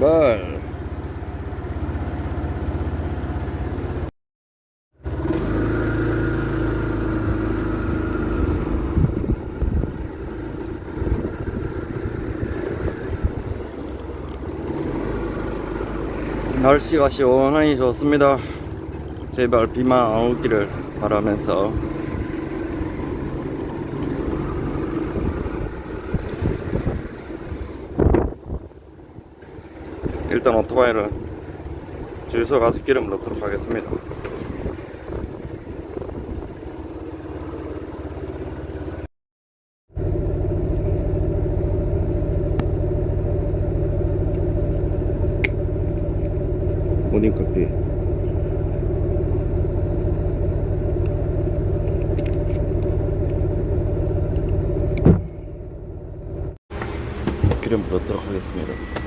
출발. 날씨가 시원하니 좋습니다. 제발 비만 안 오기를 바라면서 일단 오토바이를 주유소 가서 기름 넣도록 하겠습니다. 모닝 커피. 기름 넣도록 하겠습니다.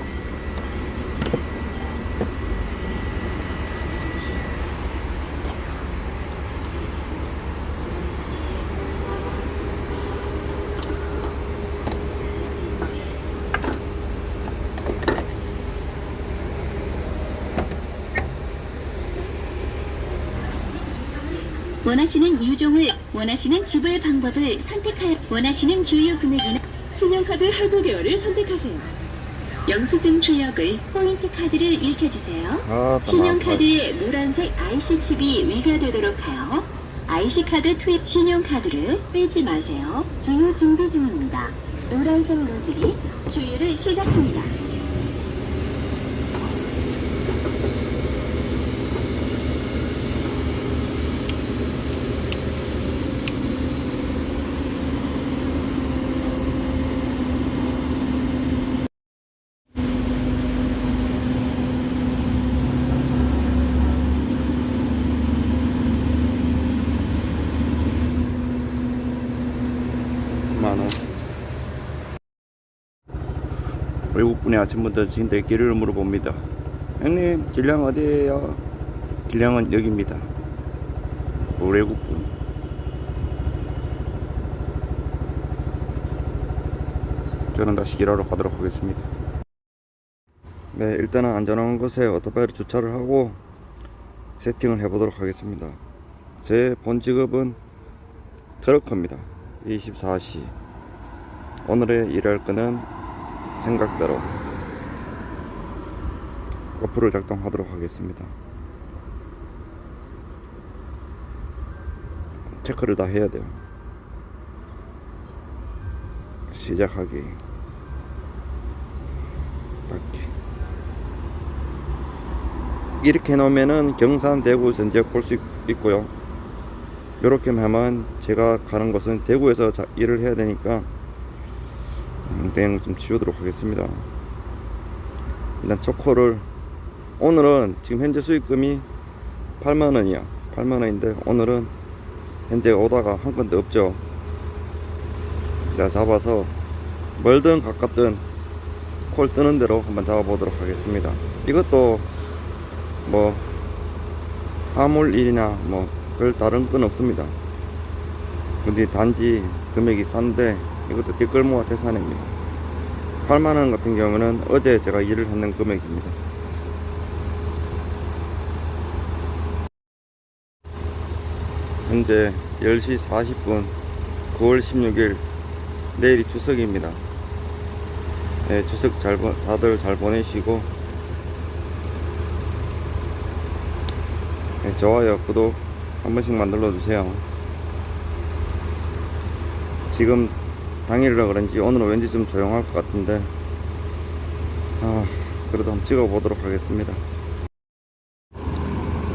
원하시는 유종을 원하시는 지불 방법을 선택하여 원하시는 주유 금액이나 신용카드 할부 개월을 선택하세요. 영수증 출력을 포인트 카드를 읽혀주세요. 아, 신용카드에 노란색 IC 칩이 위가되도록 하여 IC 카드 투입 신용카드를 빼지 마세요. 주유 준비 중입니다. 노란색 노즐이 주유를 시작합니다. 만원. 외국분이 아침부터 저한테 길을 물어봅니다. 형님, 길량 어디에요? 길량은 여기입니다. 외국분. 저는 다시 일하러 가도록 하겠습니다. 네, 일단은 안전한 곳에 오토바이를 주차를 하고 세팅을 해보도록 하겠습니다. 제 본 직업은 트럭커입니다. 24시. 오늘의 일할 거는 생각대로 어플을 작동하도록 하겠습니다. 체크를 다 해야 돼요. 시작하기. 닫기. 이렇게 해놓으면은 경산, 대구, 전지역 볼 수 있고요. 이렇게 하면 제가 가는 곳은 대구에서 자- 일을 해야 되니까 음, 그냥 좀 치우도록 하겠습니다. 일단 초코를 오늘은 지금 현재 수익금이 8만 원이야. 8만 원인데 오늘은 현재 오다가 한 건도 없죠. 내가 잡아서 멀든 가깝든 콜 뜨는 대로 한번 잡아보도록 하겠습니다. 이것도 뭐 화물 일이나 뭐 별 다른 건 없습니다. 근데 단지 금액이 싼데 이것도 뒷걸모가 태산입니다. 8만원 같은 경우는 어제 제가 일을 했는 금액입니다. 현재 10시 40분 9월 16일 내일이 추석입니다. 네, 추석 잘, 보- 다들 잘 보내시고 네, 좋아요, 구독 한 번씩만 눌러주세요. 지금 당일이라 그런지 오늘은 왠지 좀 조용할 것 같은데 아 그래도 한번 찍어 보도록 하겠습니다.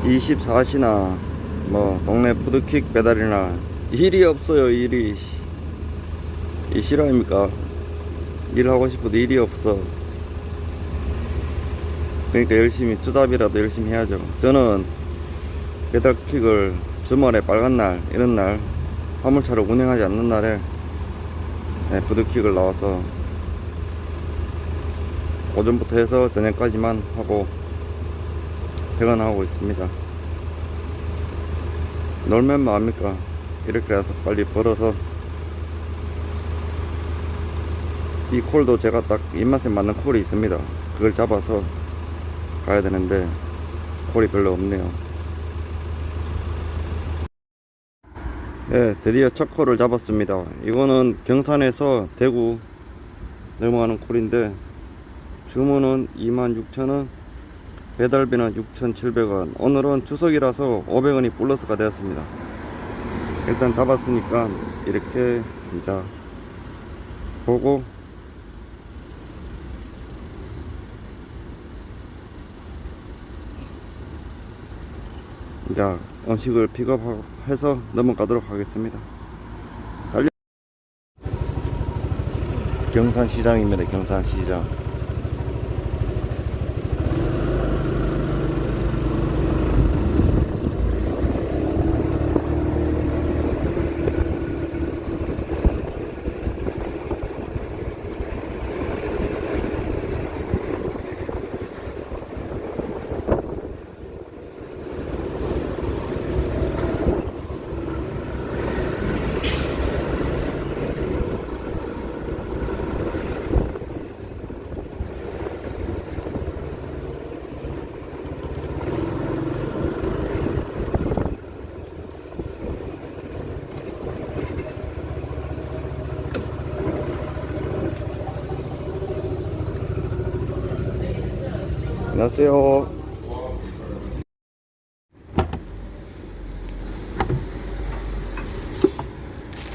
24시나 뭐 동네 푸드킥 배달이나 일이 없어요 일이. 이 실화입니까? 일하고 싶어도 일이 없어. 그러니까 열심히 투잡이라도 열심히 해야죠. 저는 배달킥을 주말에 빨간 날 이런 날 화물차를 운행하지 않는 날에 네, 푸드킥을 나와서 오전부터 해서 저녁까지만 하고 퇴근하고 있습니다. 놀면 뭐합니까? 이렇게 해서 빨리 벌어서 이 콜도 제가 딱 입맛에 맞는 콜이 있습니다. 그걸 잡아서 가야 되는데 콜이 별로 없네요. 네, 드디어 첫 콜을 잡았습니다. 이거는 경산에서 대구 넘어가는 콜인데 주문은 26,000원, 배달비는 6,700원. 오늘은 추석이라서 500원이 플러스가 되었습니다. 일단 잡았으니까 이렇게 이제 보고 이제 음식을 픽업해서 넘어가도록 하겠습니다. 달려 경산시장입니다. 경산시장. 안녕하세요.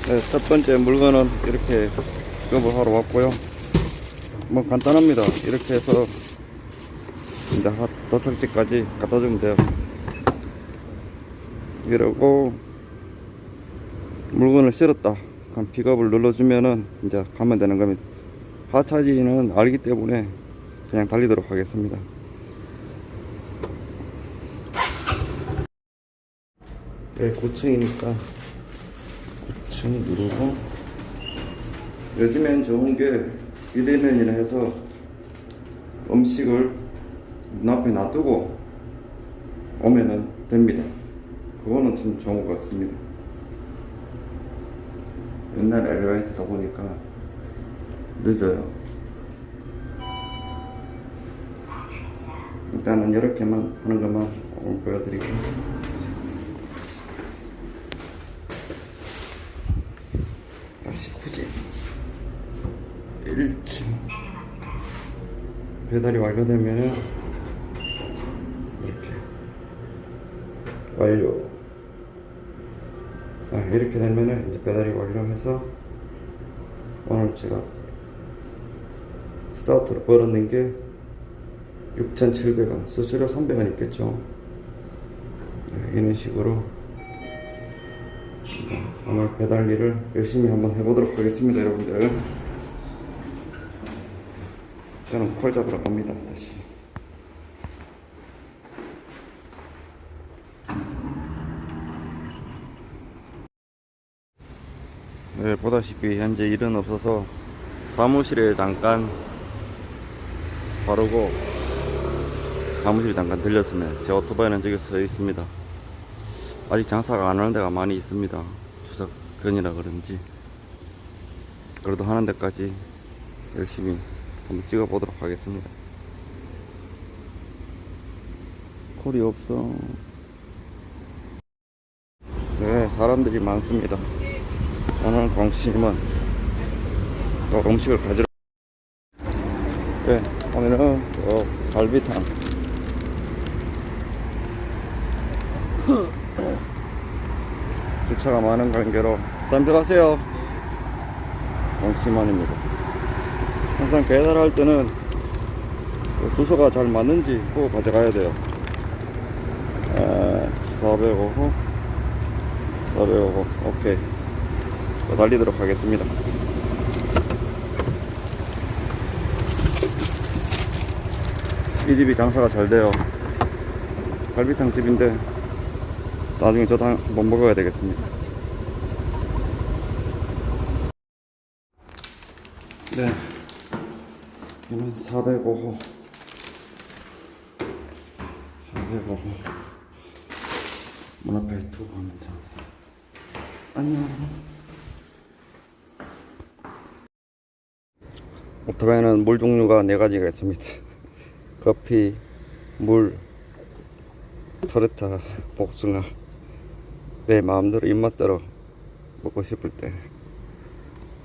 네, 첫 번째 물건은 이렇게 픽업을 하러 왔고요. 뭐 간단합니다. 이렇게 해서 이제 하- 도착지까지 갖다 주면 돼요. 이러고 물건을 실었다. 그럼 픽업을 눌러주면은 이제 가면 되는 겁니다. 하차지는 알기 때문에 그냥 달리도록 하겠습니다. 네, 9층이니까 9층 누르고 요즘엔 좋은 게 비대면이라 해서 음식을 눈앞에 놔두고 오면은 됩니다. 그거는 좀 좋은 것 같습니다. 옛날 엘리베이터다 보니까 늦어요. 일단은 이렇게만 하는 것만 보여드릴게요. 다시 굳이 1층 배달이 완료되면은 이렇게 완료. 아, 이렇게 되면은 이제 배달이 완료해서 오늘 제가 스타트로 벌었는 게 6,700원 수수료 300원 있겠죠? 네, 이런 식으로 네, 오늘 배달 일을 열심히 한번 해보도록 하겠습니다 여러분들 저는 콜 잡으러 갑니다 다시 네 보다시피 현재 일은 없어서 사무실에 잠깐 바르고 사무실에 잠깐 들렸으면 제 오토바이는 저기 서 있습니다 아직 장사가 안 하는 데가 많이 있습니다. 추석 전이라 그런지. 그래도 하는 데까지 열심히 한번 찍어 보도록 하겠습니다. 콜이 없어. 네, 사람들이 많습니다. 오늘 공심은 또 음식을 가지러. 네, 오늘은 또 갈비탕. 주차가 많은 관계로 쌈 들어가세요 공시만입니다 항상 배달할 때는 그 주소가 잘 맞는지 꼭 가져가야 돼요. 405호 405호 오케이. 또 달리도록 하겠습니다. 이 집이 장사가 잘 돼요. 갈비탕 집인데 나중에 저도 한번 먹어야 되겠습니다. 네. 이는 405호. 405호. 문 앞에 두고 하면 됩니다. 안녕. 오토바이는 물 종류가 네 가지가 있습니다. 커피, 물, 토레타, 복숭아. 내 마음대로 입맛대로 먹고 싶을 때.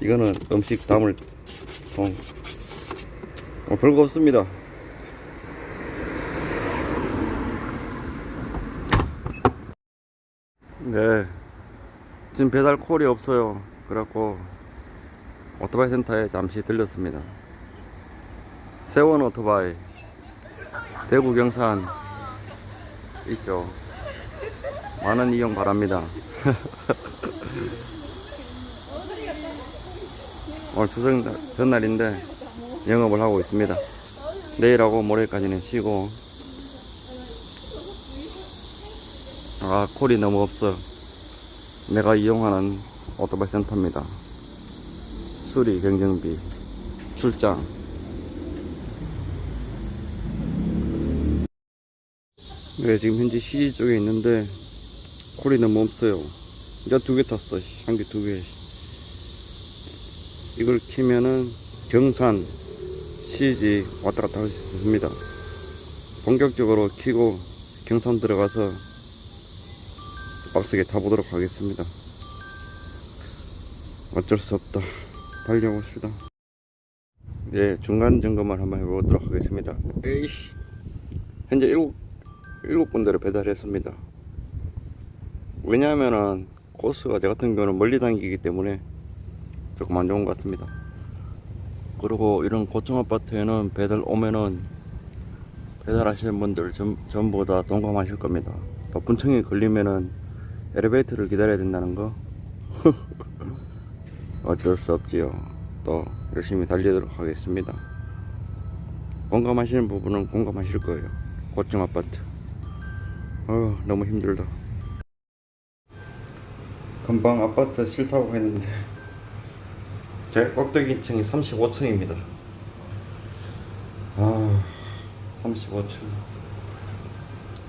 이거는 음식 담을 통. 어, 별거 없습니다. 네. 지금 배달 콜이 없어요. 그래갖고 오토바이 센터에 잠시 들렸습니다. 세원 오토바이 대구 경산 있죠. 많은 이용 바랍니다. 오늘 추석 전날인데 영업을 하고 있습니다. 내일하고 모레까지는 쉬고 아 콜이 너무 없어. 내가 이용하는 오토바이 센터입니다. 수리 경정비 출장 네 지금 현재 시지 쪽에 있는데 콜이 너무 없어요 이제 두 개 탔어 한 개 두개 이걸 키면은 경산 시지 왔다 갔다 할 수 있습니다. 본격적으로 키고 경산 들어가서 빡세게 타보도록 하겠습니다. 어쩔 수 없다. 달려봅시다. 네 중간 점검을 한번 해보도록 하겠습니다. 에이씨. 현재 일곱 군데를 배달했습니다. 왜냐하면은 코스가 제 같은 경우는 멀리 다니기 때문에 조금 안 좋은 것 같습니다 그리고 이런 고층 아파트에는 배달 오면은 배달하시는 분들 전, 전부 다 동감하실 겁니다 층에 걸리면은 엘리베이터를 기다려야 된다는 거 어쩔 수 없지요. 또 열심히 달리도록 하겠습니다. 공감하시는 부분은 공감하실 거예요. 고층 아파트. 어 너무 힘들다. 금방 아파트 싫다고 했는데 제 꼭대기 층이 35층입니다. 아 35층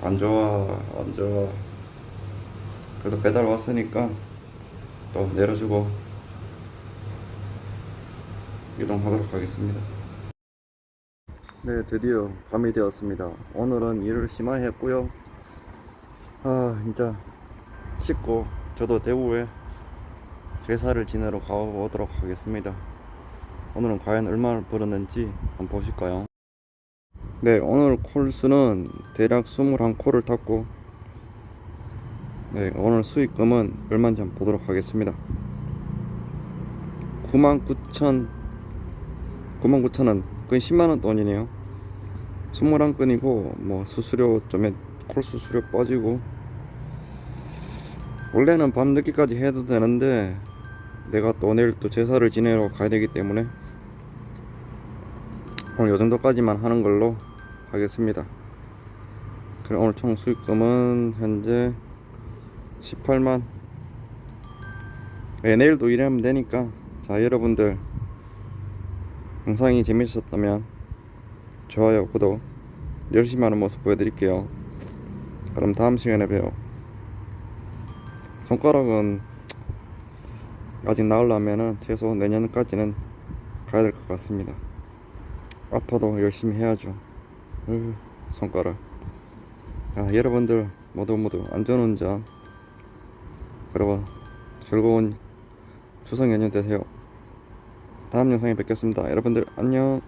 안 좋아 안 좋아. 그래도 배달 왔으니까 또 내려주고 이동하도록 하겠습니다. 네, 드디어 밤이 되었습니다. 오늘은 일을 심하게 했고요. 아, 진짜 씻고 저도 대구에 제사를 지내러 가보도록 하겠습니다. 오늘은 과연 얼마를 벌었는지 한번 보실까요? 네, 오늘 콜수는 대략 21콜을 탔고 네, 오늘 수익금은 얼마인지 한번 보도록 하겠습니다. 99,000 99,000원 거의 10만원 돈이네요 21건이고 뭐 수수료 좀에 콜 수수료 빠지고 원래는 밤 늦게까지 해도 되는데 내가 또 내일 또 제사를 지내러 가야 되기 때문에 오늘 요 정도까지만 하는 걸로 하겠습니다. 그럼 오늘 총 수익금은 현재 18만. 네, 내일도 일하면 되니까 자 여러분들 영상이 재밌으셨다면 좋아요 구독 열심히 하는 모습 보여드릴게요. 그럼 다음 시간에 봬요. 손가락은 아직 나으려면은 최소 내년까지는 가야 될 것 같습니다 아파도 열심히 해야죠 으, 손가락 아, 여러분들 모두 모두 안전운전 그리고 즐거운 추석 연휴 되세요 다음 영상에 뵙겠습니다. 여러분들 안녕.